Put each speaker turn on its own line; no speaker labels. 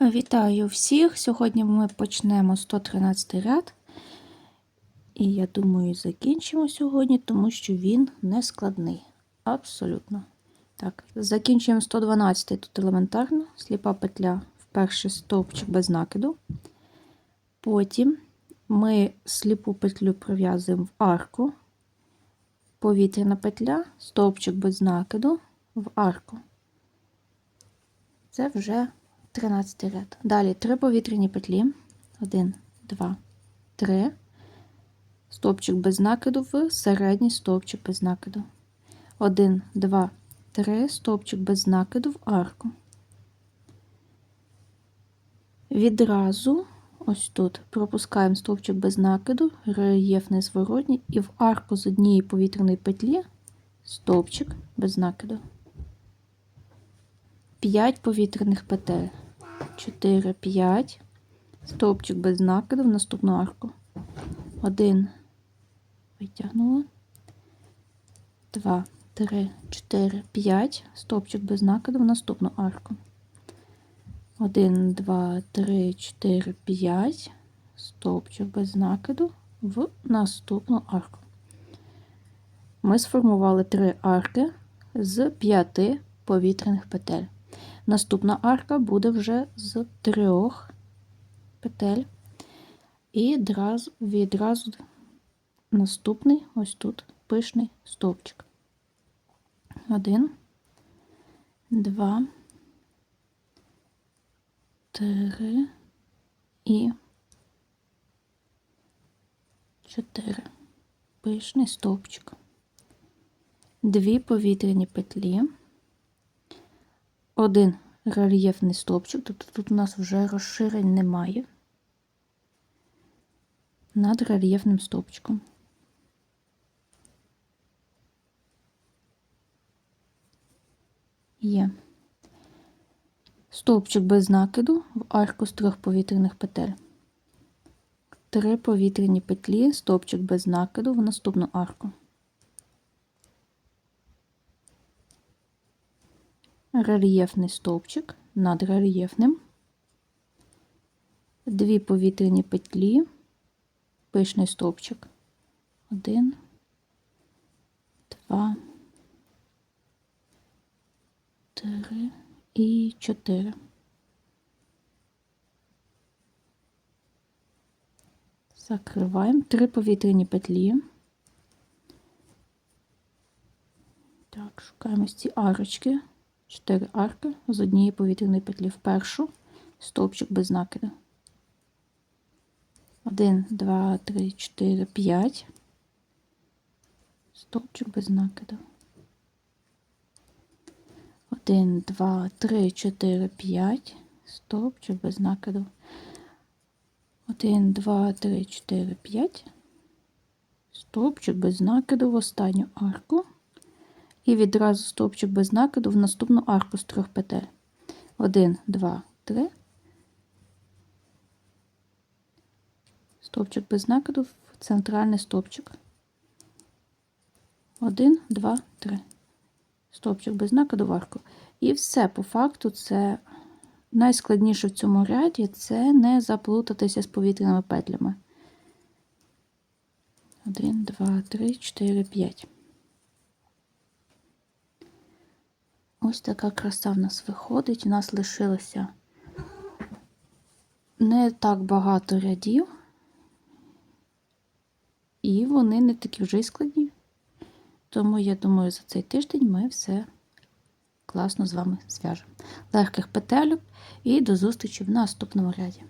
Вітаю всіх! Сьогодні ми почнемо 113 ряд. І я думаю, закінчимо сьогодні, тому що він не складний. Абсолютно. Так, закінчуємо 112 тут елементарно, сліпа петля в перший стовпчик без накиду. Потім ми сліпу петлю пров'язуємо в арку, повітряна петля, стовпчик без накиду в арку. Це вже 13 ряд. Далі три повітряні петлі. 1, 2, 3. Стовпчик без накиду в середній стовпчик без накиду. 1, 2, 3. Стовпчик без накиду в арку. Відразу ось тут пропускаємо стовпчик без накиду, рельєфний зворотній, і в арку з однієї повітряної петлі стовпчик без накиду. 5 повітряних петель. 4, 5. Стовпчик без накиду в наступну арку. 1. Витягнула. 2, 3, 4, 5. Стовпчик без накиду в наступну арку. 1, 2, 3, 4, 5. Стовпчик без накиду в наступну арку. Ми сформували три арки з 5 повітряних петель. Наступна арка буде вже з трьох петель. І відразу, наступний ось тут пишний стовпчик. Один, два, три і чотири. Пишний стовпчик. Дві повітряні петлі один рельєфний стовпчик, тобто тут у нас вже розширень немає над рельєфним стовпчиком. Є стовпчик без накиду в арку з трьох повітряних петель. Три повітряні петлі, стовпчик без накиду в наступну арку. Рельєфний стовпчик над рельєфним, дві повітряні петлі, пишний стовпчик. Один, два, три і чотири. Закриваємо три повітряні петлі. Так, шукаємо ці арочки. 4 арки з однієї повітряної петлі в першу, стовпчик без накиду. 1, 2, 3, 4, 5. Стовпчик без накиду. 1, 2, 3, 4, 5. Стовпчик без накиду. 1, 2, 3, 4, 5. Стовпчик без накиду в останню арку і відразу стовпчик без накиду в наступну арку з трьох петель. 1, 2, 3. Стовпчик без накиду в центральний стовпчик. 1, 2, 3. Стовпчик без накиду в арку. І все, по факту, це найскладніше в цьому ряді це не заплутатися з повітряними петлями. 1, 2, 3, 4, 5. Ось така краса в нас виходить. У нас лишилося не так багато рядів, і вони не такі вже й складні. Тому, я думаю, за цей тиждень ми все класно з вами зв'яжемо. Легких петель і до зустрічі в наступному ряді.